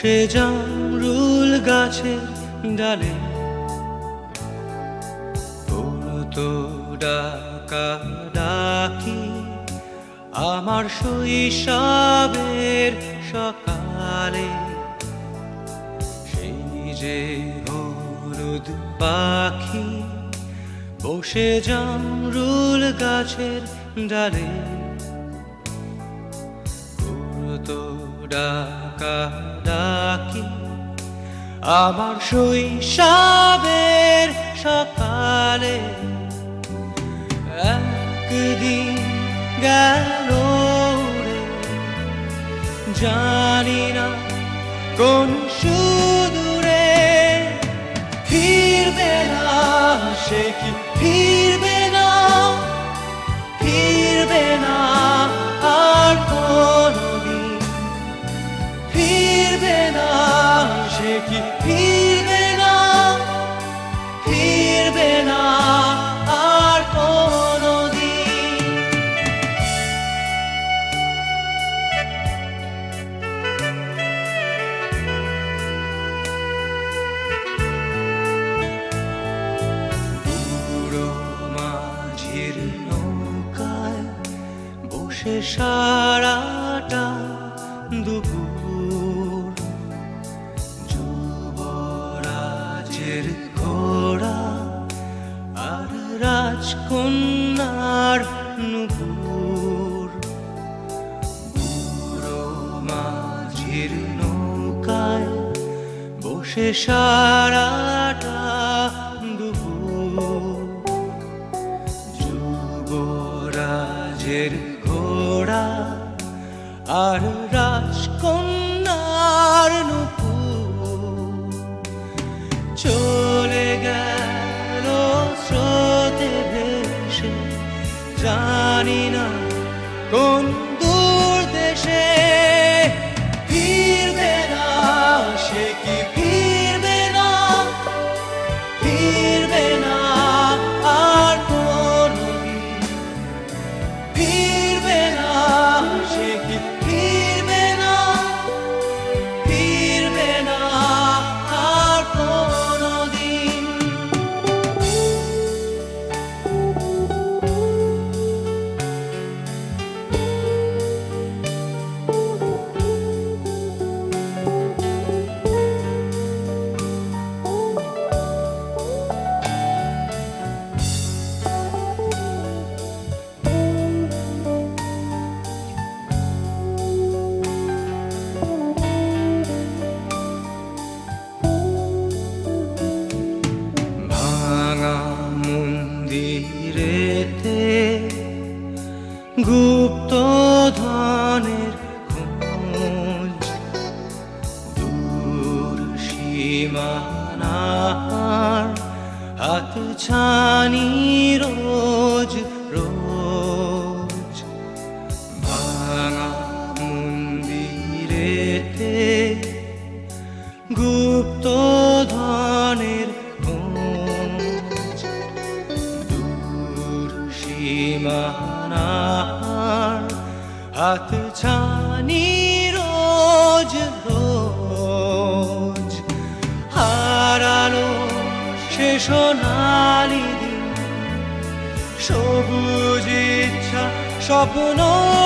বসে জামরুল গাছের ডালে। তো ডাকা ডাকি, আমার শৈশবের সকালে। সেই যে হলুদ পাখি বসে জামরুল গাছের ডালে। ডাকা ডাকি, আমার শৈশবের সকালে একদিন গেল জানি না কোন সুদূরে ফিরবে না সে কি কি ফিরবে না ফিরবে না আর কোনদিন। বুড়ো মাঝির নৌকায় বসে সারাটা দুপুর রাজকন্যার নুপুর। বুড়ো মাঝির নৌকায় বসে সারাটা দুপুর। যুবরাজের ঘোড়া আর জানি না কোন দূর দেশে সীমানার হাত ছানি রোজ রোজ। ভাঙা মন্দিরেতে গুপ্ত ধনের দূর সীমানার হাত ছানি স্বপ্ন রঙিন